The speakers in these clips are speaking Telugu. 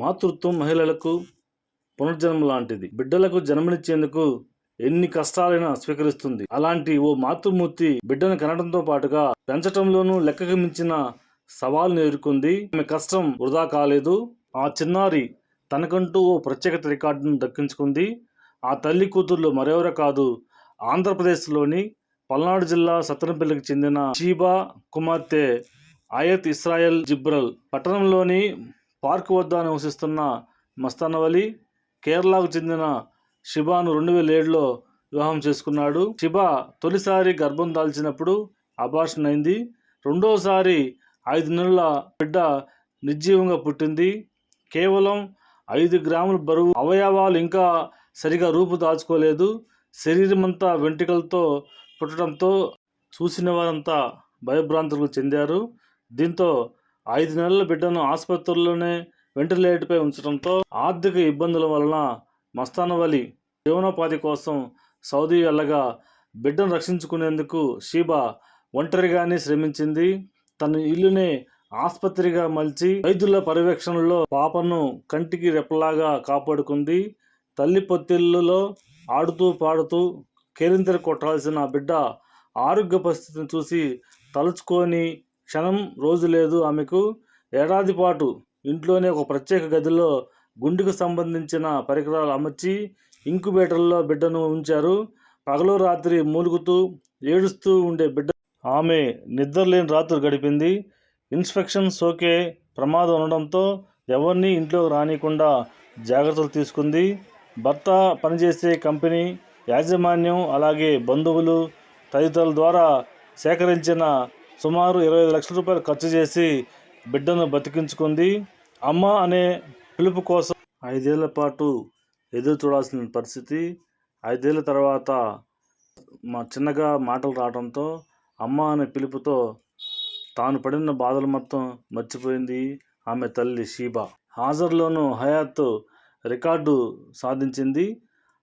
మాతృత్వం మహిళలకు పునర్జన్మ లాంటిది. బిడ్డలకు జన్మనిచ్చేందుకు ఎన్ని కష్టాలైనా స్వీకరిస్తుంది. అలాంటి ఓ మాతృమూర్తి బిడ్డను కనడంతో పాటుగా పెంచటంలోనూ లెక్కకు మించిన సవాల్ను ఎదుర్కొంది. ఆమె కష్టం వృధా కాలేదు. ఆ చిన్నారి తనకంటూ ఓ ప్రత్యేకత రికార్డును దక్కించుకుంది. ఆ తల్లి కూతుర్లు మరెవరో కాదు ఆంధ్రప్రదేశ్లోని పల్నాడు జిల్లా సత్తనపల్లికి చెందిన షీబా కుమార్తె ఆయత్ ఇస్రాయల్ జిబ్రల్. పట్టణంలోని పార్క్ వద్ద నివసిస్తున్న మస్తానవలి కేరళకు చెందిన షిబాను రెండు వేల ఏడులో వివాహం చేసుకున్నాడు. షిబా తొలిసారి గర్భం దాల్చినప్పుడు అబార్షన్ అయింది. రెండోసారి ఐదు నెలల బిడ్డ నిర్జీవంగా పుట్టింది. కేవలం ఐదు గ్రాముల బరువు అవయవాలు ఇంకా సరిగా రూపు దాచుకోలేదు. శరీరం అంతా వెంట్రుకలతో పుట్టడంతో చూసిన వారంతా భయభ్రాంతులకు చెందారు. దీంతో ఐదు నెలల బిడ్డను ఆసుపత్రుల్లోనే వెంటిలేటర్పై ఉంచడంతో ఆర్థిక ఇబ్బందుల వలన మస్తానవలి జీవనోపాధి కోసం సౌదీ వెళ్ళగా బిడ్డను రక్షించుకునేందుకు షీబా ఒంటరిగానే శ్రమించింది. తన ఇల్లునే ఆసుపత్రిగా మలిచి వైద్యుల పర్యవేక్షణలో పాపను కంటికి రెప్పలాగా కాపాడుకుంది. తల్లి పొత్తిళ్ళలో ఆడుతూ పాడుతూ కేరింతలు కొట్టాల్సిన బిడ్డ ఆరోగ్య పరిస్థితిని చూసి తలుచుకొని క్షణం రోజు లేదు ఆమెకు. ఏడాది పాటు ఇంట్లోనే ఒక ప్రత్యేక గదిలో గుండెకు సంబంధించిన పరికరాలు అమర్చి ఇంక్యుబేటర్లో బిడ్డను ఉంచారు. పగలు రాత్రి మూలుగుతూ ఏడుస్తూ ఉండే బిడ్డ ఆమె నిద్రలేని రాత్రులు గడిపింది. ఇన్స్పెక్షన్ సోకే ప్రమాదం ఉండడంతో ఎవరిని ఇంట్లోకి రానియకుండా జాగ్రత్తలు తీసుకుంది. భర్త పనిచేసే కంపెనీ యాజమాన్యం అలాగే బంధువులు తదితరుల ద్వారా సేకరించిన సుమారు ఇరవై ఐదు లక్షల రూపాయలు ఖర్చు చేసి బిడ్డను బతికించుకుంది. అమ్మ అనే పిలుపు కోసం ఐదేళ్ళ పాటు ఎదురు చూడాల్సిన పరిస్థితి. ఐదేళ్ళ తర్వాత మా చిన్నగా మాటలు రావడంతో అమ్మ అనే పిలుపుతో తాను పడిన బాధలు మొత్తం మర్చిపోయింది ఆమె తల్లి షీబా. హాజర్లోనూ హయాత్ రికార్డు సాధించింది.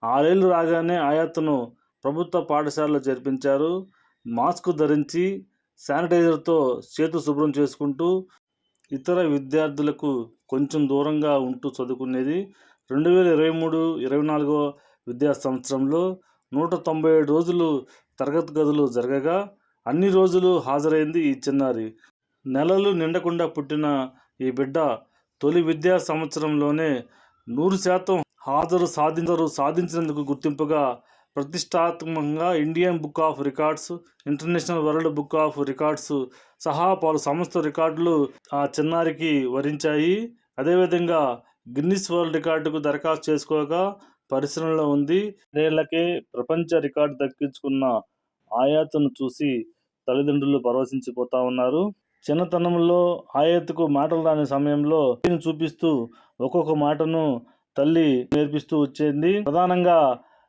ఆరేళ్ళు రాగానే హయాత్ను ప్రభుత్వ పాఠశాలలో చేర్పించారు. మాస్క్ ధరించి శానిటైజర్తో చేతు శుభ్రం చేసుకుంటూ ఇతర విద్యార్థులకు కొంచెం దూరంగా ఉంటూ చదువుకునేది. రెండు వేల ఇరవై మూడు ఇరవై నాలుగో విద్యా సంవత్సరంలో నూట తొంభై ఏడు రోజులు తరగతి గదులు జరగగా అన్ని రోజులు హాజరైంది ఈ చిన్నారి. నెలలు నిండకుండా పుట్టిన ఈ బిడ్డ తొలి విద్యా సంవత్సరంలోనే నూరు శాతం హాజరు సాధించరు సాధించినందుకు గుర్తింపుగా ప్రతిష్టాత్మకంగా Indian book of records international world book of records సహా పలు సంస్థ రికార్డులు ఆ చిన్నారికి వరించాయి. అదేవిధంగా గిన్నిస్ వరల్డ్ రికార్డుకు దరఖాస్తు చేసుకోగా పరిశ్రమలో ఉంది. నేళ్ళకే ప్రపంచ రికార్డు దక్కించుకున్న ఆయాతను చూసి తల్లిదండ్రులు పరవశించిపోతా ఉన్నారు. చిన్నతనంలో ఆయత్తుకు మాటలు రాని సమయంలో చూపిస్తూ ఒక్కొక్క మాటను తల్లి నేర్పిస్తూ వచ్చేది. ప్రధానంగా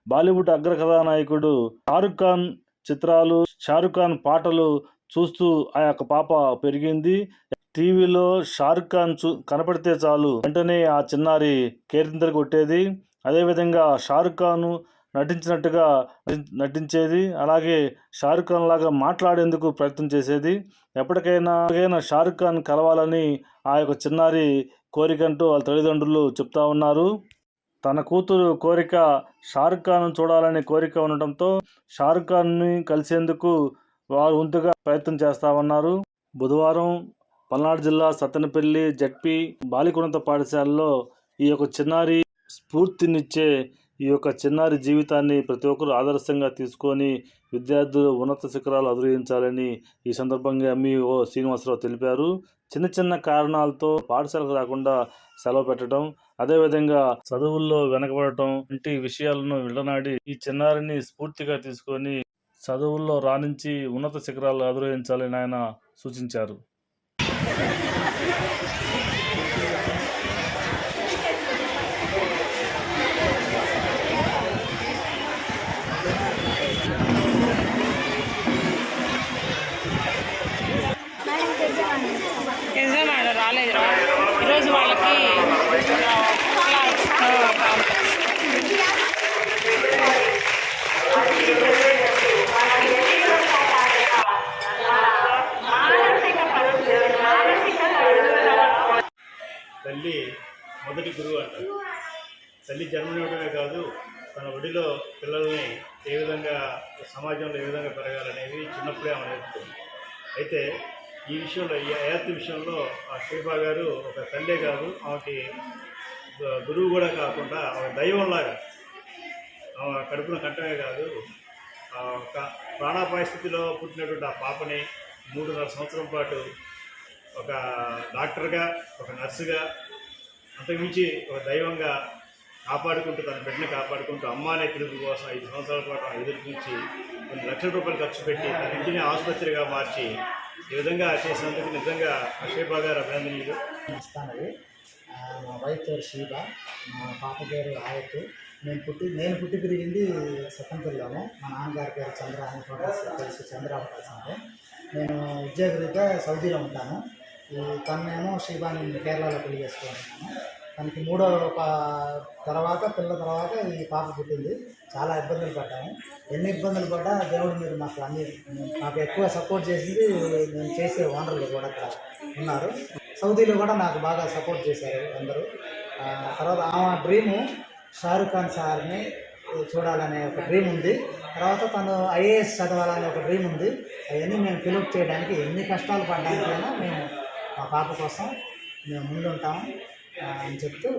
బాలీవుడ్ అగ్ర కథానాయకుడు షారుఖ్ ఖాన్ చిత్రాలు షారుఖ్ ఖాన్ పాటలు చూస్తూ ఆ యొక్క పాప పెరిగింది. టీవీలో షారుఖ్ ఖాన్ చూ కనపడితే చాలు వెంటనే ఆ చిన్నారి కేరింతలు కొట్టేది. అదేవిధంగా షారుఖ్ ఖాన్ నటించినట్టుగా నటించేది. అలాగే షారుఖ్ ఖాన్ లాగా మాట్లాడేందుకు ప్రయత్నం చేసేది. ఎప్పటికైనా ఎప్పటికైనా షారుఖ్ ఖాన్ కలవాలని ఆ యొక్క చిన్నారి కోరికంటూ వాళ్ళ తల్లిదండ్రులు చెప్తా ఉన్నారు. తన కూతురు కోరిక షారుఖ్ ఖాన్ చూడాలనే కోరిక ఉండటంతో షారుఖ్ ఖాన్ని కలిసేందుకు వారు వంతుగా ప్రయత్నం చేస్తా ఉన్నారు బుధవారం పల్నాడు జిల్లా సత్తెనపల్లి జడ్పీ బాలికున్నత పాఠశాలలో ఈ యొక్క చిన్నారి స్ఫూర్తినిచ్చే ఈ యొక్క చిన్నారి జీవితాన్ని ప్రతి ఒక్కరు ఆదర్శంగా తీసుకొని విద్యార్థులు ఉన్నత శిఖరాలు అధిరోహించాలని ఈ సందర్భంగా ఎంఈఓ శ్రీనివాసరావు తెలిపారు. చిన్న చిన్న కారణాలతో పాఠశాలకు రాకుండా సెలవు పెట్టడం అదేవిధంగా చదువుల్లో వెనకబడటం వంటి విషయాలను విడనాడి ఈ చిన్నారిని స్ఫూర్తిగా తీసుకొని చదువుల్లో రాణించి ఉన్నత శిఖరాలు అధిరోహించాలని ఆయన సూచించారు. ఈరోజు వాళ్ళకి తల్లి మొదటి గురువు అంటారు తల్లి జన్మనివ్వడమే కాదు తన ఒడిలో పిల్లల్ని ఏ విధంగా సమాజంలో ఏ విధంగా పెరగాలనేవి చిన్నప్పుడే ఆమె నేర్పుతుంది అయితే ఈ విషయంలో ఈ అయాతి విషయంలో ఆ శిల్పా గారు ఒక తల్లే కాదు ఆమెకి గురువు కూడా కాకుండా ఆమె దైవంలాగా ఆమె కడుపున కట్టమే కాదు ఆ ఒక ప్రాణాపాయ స్థితిలో పుట్టినటువంటి ఆ పాపని మూడున్నర సంవత్సరం పాటు ఒక డాక్టర్గా ఒక నర్సుగా అంతకుమించి ఒక దైవంగా కాపాడుకుంటూ తన బిడ్డని కాపాడుకుంటూ అమ్మ అనే పిలుపు కోసం ఐదు సంవత్సరాల పాటు ఆమె ఎదురు చూసి కొన్ని లక్షల రూపాయలు ఖర్చు పెట్టి తన ఇంటిని ఆసుపత్రిగా మార్చి ఈ విధంగా చేసినందుకు నిజంగా షీబా గారు అభినందనీయులు. ఇస్తానవి మా వైఫ్ పేరు షీబా మా పాప పేరు ఆయత్ నేను పుట్టి నేను పుట్టి పెరిగింది సత్తంపల్లిలోనే. మా నాన్నగారి పేరు చంద్ర అని ఫోటోస్ చంద్ర ఫోటోస్ నేను ఉద్యోగరీత్యా సౌదీలో ఉంటాను. తను నేను షీబాని కేరళలో పెళ్ళి చేసుకుంటున్నాను. తనకి మూడో తర్వాత పిల్ల తర్వాత ఈ పాప పుట్టింది. చాలా ఇబ్బందులు పడ్డాము. ఎన్ని ఇబ్బందులు పడ్డా దేవుడు మీరు మాకు అన్ని నాకు ఎక్కువ సపోర్ట్ చేసింది నేను చేసే ఓనర్లు కూడా ఇక్కడ ఉన్నారు. సౌదీలో కూడా నాకు బాగా సపోర్ట్ చేశారు అందరూ. తర్వాత ఆమె డ్రీము షారుఖ్ ఖాన్ సార్ని చూడాలనే ఒక డ్రీమ్ ఉంది. తర్వాత తను ఐఏఎస్ చదవాలనే ఒక డ్రీమ్ ఉంది. అవన్నీ మేము ఫిలప్ చేయడానికి ఎన్ని కష్టాలు పడ్డానికైనా మేము మా పాప కోసం మేము ముందుంటాము. అని చెప్తూ